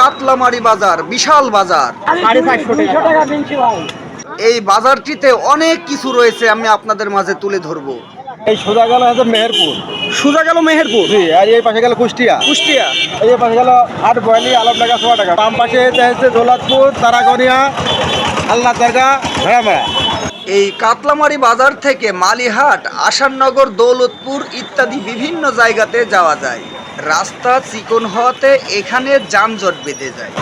কাতলামারি বাজার বিশাল বাজার। এই বাজারটিতে অনেক কিছু রয়েছে আমি আপনাদের মাঝে তুলে ধরবো। এই সোজা গেল হচ্ছে মেহেরপুর। সোজা গেল মেহেরপুর? জি আর এই পাশে গেল কুষ্টিয়া। কুষ্টিয়া। এই পাশে গেল আট বয়ালি আলম টাকা সোয়া টাকা। বাম পাশে হচ্ছে দৌলতপুর তারাগনিয়া আল্লাহ দরগা ভেড়ামেড়া এই কাতলামারি বাজার থেকে মালিহাট আসাননগর দৌলতপুর ইত্যাদি বিভিন্ন জায়গাতে যাওয়া যায়। রাস্তা চিকন হওয়াতে এখানে যানজট বেঁধে যায়।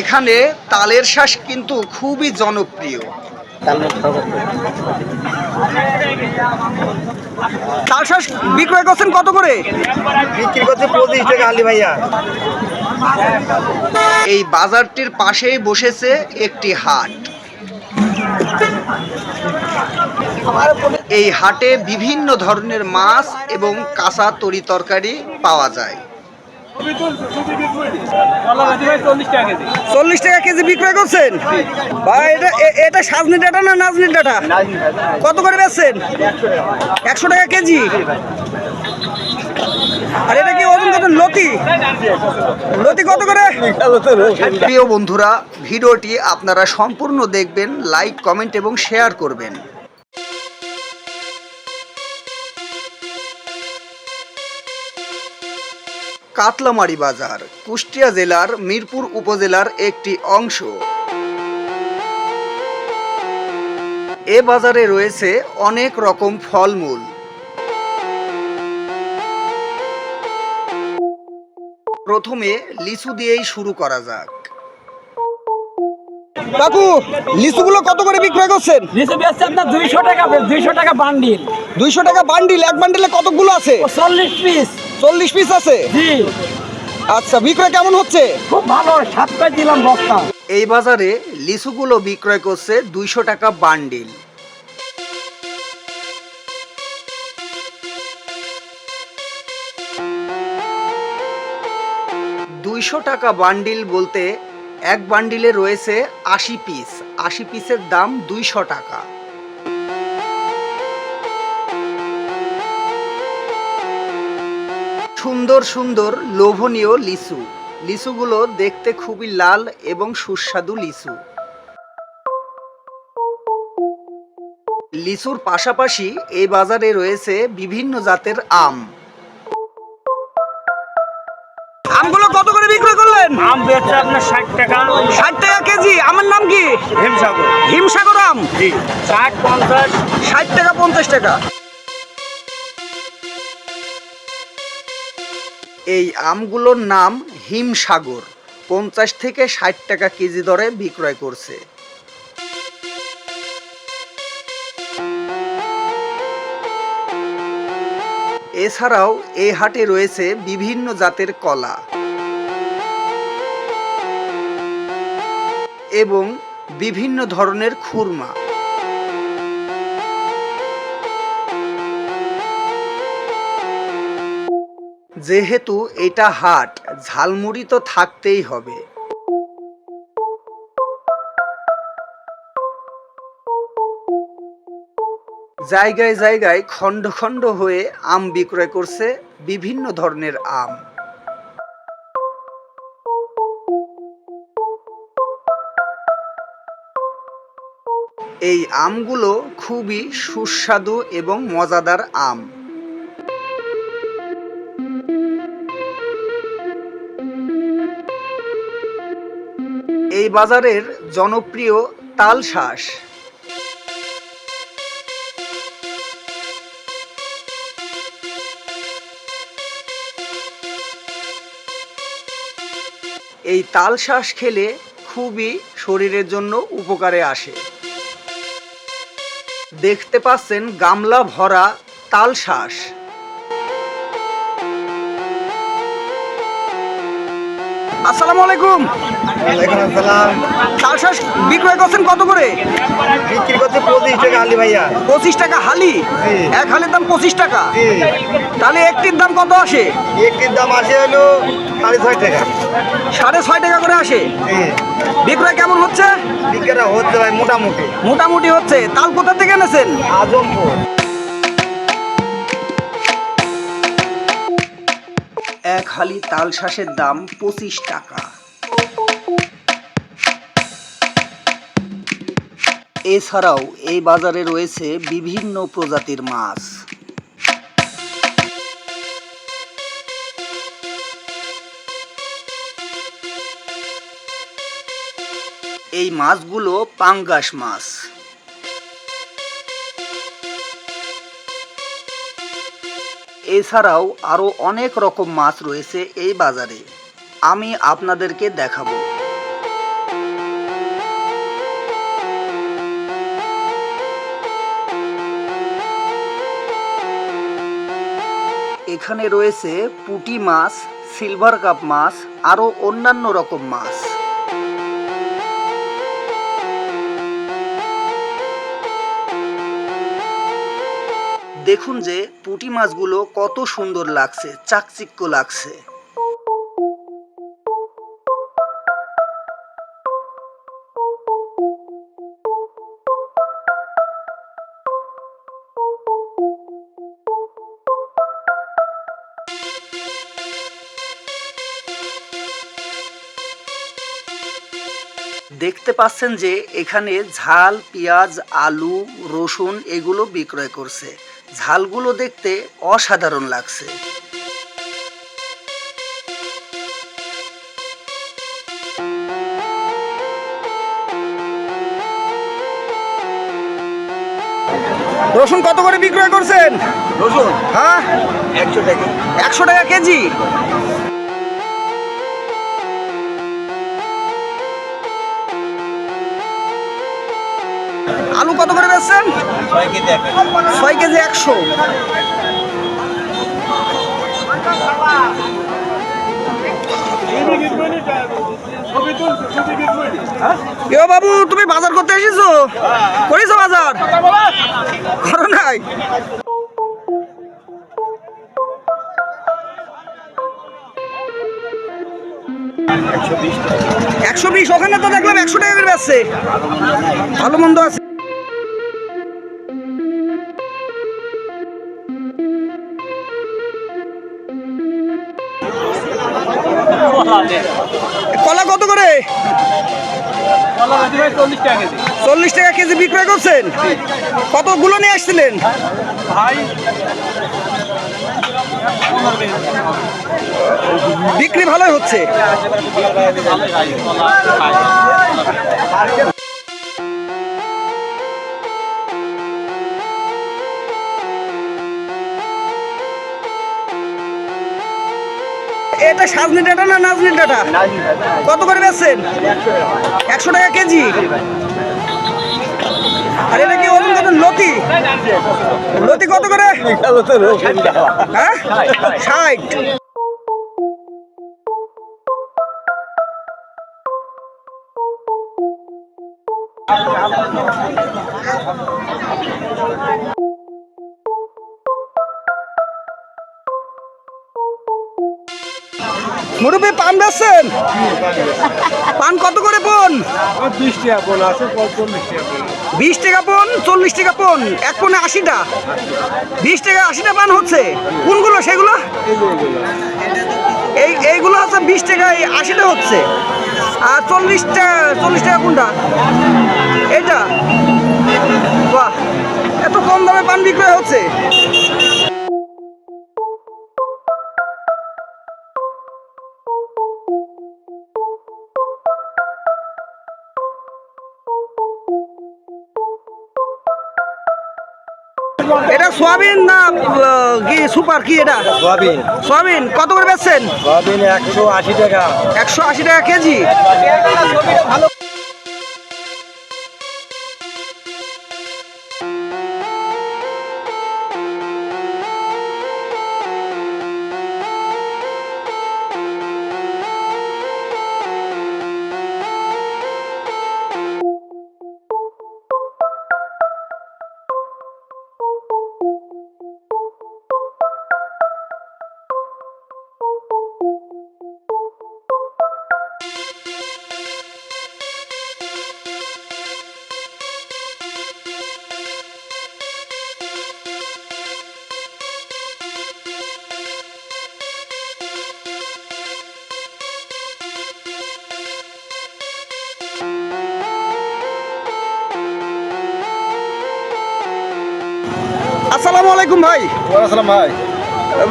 এখানে তালের শ্বাস কিন্তু খুবই জনপ্রিয়। তাল শ্বাস বিক্রয় করছেন কত করে? বিক্রি করছে পঁচিশ টাকা আলি ভাইয়া। এই বাজারটির পাশেই বসেছে একটি হাট। এই হাটে বিভিন্ন ধরনের মাছ এবং কাঁচা তরি তরকারি পাওয়া যায়। চল্লিশ টাকা কেজি বিক্রয় করছেন? ভাই এটা এটা সাজনি ডাটা না নাজনি ডাটা? কত করে বেচছেন? একশো টাকা কেজি? আর এটা কি ওজন কত? লতি? লতি কত করে? প্রিয় বন্ধুরা ভিডিওটি আপনারা সম্পূর্ণ দেখবেন লাইক কমেন্ট এবং শেয়ার করবেন। কাতলামারি বাজার কুষ্টিয়া জেলার মিরপুর উপজেলার একটি অংশ। এ বাজারে রয়েছে অনেক রকম ফলমূল। প্রথমে লিচু দিয়েই শুরু করা যাক। কাকু লিচুগুলো কত করে বিক্রয় করছেন? লিচু বেচছে আপনার দুইশো টাকা দুইশো টাকা বান্ডিল দুইশো টাকা বান্ডিল এক বান্ডিলে কতগুলো আছে? চল্লিশ পিস চল্লিশ পিস আছে? জি। আচ্ছা বিক্রয় কেমন হচ্ছে? খুব ভালো সাত পাই দিলাম বস্তা। এই বাজারে লিচুগুলো বিক্রয় করছে দুইশো টাকা বান্ডিল। দুইশো টাকা বান্ডিল বলতে এক বান্ডিলে রয়েছে আশি পিস আশি পিসের দাম দুইশো টাকা। সুন্দর সুন্দর লোভনীয় লিচু। লিচুগুলো দেখতে খুবই লাল এবং সুস্বাদু লিচু। লিচুর পাশাপাশি এই বাজারে রয়েছে বিভিন্ন জাতের আম। আমগুলো কত করে বিক্রয় করলেন? আম বেচছে আপনার ষাট টাকা। ষাট টাকা কেজি আমার নাম কি? হিমসাগর। হিমসাগর আম? জি। ষাট পঞ্চাশ। ষাট টাকা পঞ্চাশ টাকা। এই আমগুলোর নাম হিমসাগর, পঞ্চাশ থেকে ষাট টাকা কেজি দরে বিক্রয় করছে। এছাড়াও এই হাটে রয়েছে বিভিন্ন জাতের কলা এবং বিভিন্ন ধরনের খুরমা। যেহেতু এটা হাট, ঝালমুড়ি তো থাকতেই হবে। জায়গায় জায়গায় খণ্ড খণ্ড হয়ে আম বিক্রয় করছে বিভিন্ন ধরনের আম। এই আমগুলো খুবই সুস্বাদু এবং মজাদার আম। এই বাজারের জনপ্রিয় তাল তালশাঁস এই তাল তালশাঁস খেলে খুবই শরীরের জন্য উপকারে আসে। দেখতে পাচ্ছেন গামলা ভরা তাল তালশাঁস আসসালামু আলাইকুম। ওয়ালাইকুম আসসালাম। তালশাঁস বিক্রয় করছেন কত করে? বিক্রি করছে পঁচিশ টাকা আলি ভাইয়া। পঁচিশ টাকা হালি? এক হালির দাম পঁচিশ টাকা। তাহলে একটির দাম কত আসে? একটির দাম আসে হলো সাড়ে ছয় টাকা। সাড়ে ছয় টাকা করে আসে? বিক্রয় কেমন হচ্ছে? বিক্রি হচ্ছে ভাই মোটামুটি। মোটামুটি হচ্ছে। তাল কোথা থেকে এনেছেন? আজমপুর। এক হালি তাল শাঁসের দাম পঁচিশ টাকা। এছাড়াও এই বাজারে রয়েছে বিভিন্ন প্রজাতির মাছ। এই মাছগুলো পাঙ্গাস মাছ। এছাড়াও আরও অনেক রকম মাছ রয়েছে এই বাজারে। আমি আপনাদেরকে দেখাবো। এখানে রয়েছে পুঁটি মাছ, সিলভার কাপ মাছ, আরও অন্যান্য রকম মাছ। দেখুন যে পুঁটি মাছগুলো কত সুন্দর লাগছে, চাকচিক্য লাগছে। দেখতে পাচ্ছেন যে এখানে ঝাল, পেঁয়াজ, আলু, রসুন এগুলো বিক্রয় করছে। ঝালগুলো দেখতে অসাধারণ লাগছে। রসুন কত করে বিক্রয় করছেন? রসুন? হ্যাঁ? একশো টাকা। একশো টাকা কেজি? আলু কত করে বেচছেন? ছয় কেজি একশো। কেউ বাবু তুমি বাজার করতে এসেছ? করেছ বাজার? করো নাই। একশো বিশ একশো বিশ ওখানে তো দেখলাম একশো টাকা করে বেচছে। ভালো মন্দ আছে। কলা কত করে? চল্লিশ টাকা কেজি। বিক্রয় করছেন? কতগুলো নিয়ে আসছিলেন? বিক্রি ভালোই হচ্ছে। এটা সাজনি ডাটা না নাজনি ডাটা? কত করে বেচছেন? একশো টাকা কেজি? আর এটা কি ওজন কত লতি? লতি কত করে? হ্যাঁ? ষাট। মুরব্বী পান বেচছেন? পান কত করে পন বিশ টাকা বোন আছে বিশ টাকা পন চল্লিশ টাকা পন এক পনে আশিটা। বিশ টাকা আশিটা পান হচ্ছে। কোনগুলো সেগুলো? এই এইগুলো হচ্ছে বিশ টাকায় আশিটা হচ্ছে। আর চল্লিশটা চল্লিশ টাকা কোনটা? এটা বাহ এত কম দামে পান বিক্রয় হচ্ছে। সোয়াবিন না কি সুপার কি এটা? সয়াবিন। সোয়াবিন কত করে বেচছেন? সয়াবিন একশো আশি টাকা। একশো আশি টাকা কেজি। আসসালামু আলাইকুম ভাই। আসসালাম ভাই।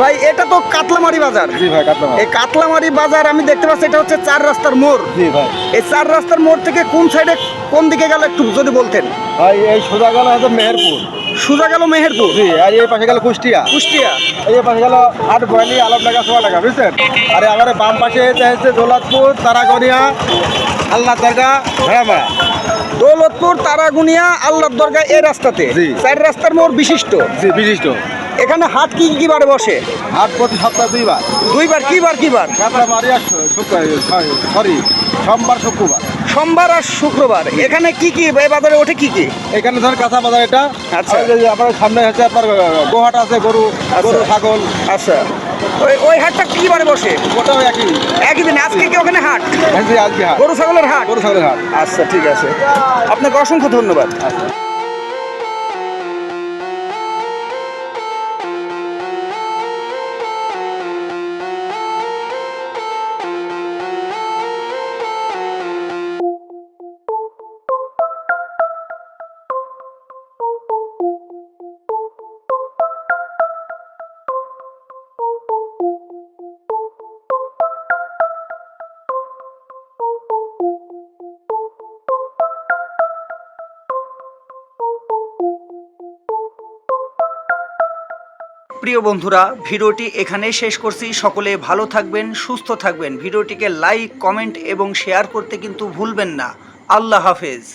ভাই এটা তো কাতলামারি বাজার। জি ভাই কাটলাম এই কাতলামারি বাজার আমি দেখতে পাচ্ছি এটা হচ্ছে চার রাস্তার মোড়। জি ভাই। এই চার রাস্তার মোড় থেকে কোন সাইডে কোন দিকে গেল একটু যদি বলতেন? ভাই এই সোজা গেল হচ্ছে মেহেরপুর। সোজা গেল মেহেরপুর? জি আর এই পাশে গেল কুষ্টিয়া। কুষ্টিয়া। এই পাশে গেল আট বয়ালি আলমডাঙ্গা সোয়া টাকা বুঝছেন? আর আমার বাম পাশে হচ্ছে দৌলতপুর তারাগনিয়া আল্লাহ দরগা ভেড়ামারা। দৌলতপুর তারাগুনিয়া আল্লাহ দরগা এই রাস্তাতে। চার রাস্তার মোড় বিশিষ্ট। বিশিষ্ট। এখানে হাট কি কি বারে বসে? হাট প্রতি সপ্তাহে দুইবার। দুইবার কি বার কি বার? সরি সোমবার শুক্রবার। সোমবার আর শুক্রবার। এখানে কি কি বাজারে ওঠে কি কি? এখানে ধর কাঁচা বাজার এটা। আচ্ছা। আপনার সামনে হচ্ছে আপনার গোহাট আছে গরু গরু ছাগল। আচ্ছা। ওই ওই হাটটা কি বারে বসে? ওটাও একই। একই দিন। আজকে কি ওখানে হাট? আজকে হাট। গরু ছাগলের হাট? গরু ছাগলের হাট। আচ্ছা ঠিক আছে। আপনাকে অসংখ্য ধন্যবাদ। প্রিয় বন্ধুরা, ভিডিওটি এখানে শেষ করছি। সকলে ভালো থাকবেন, সুস্থ থাকবেন। ভিডিওটিকে লাইক, কমেন্ট এবং শেয়ার করতে কিন্তু ভুলবেন না। আল্লাহ হাফেজ।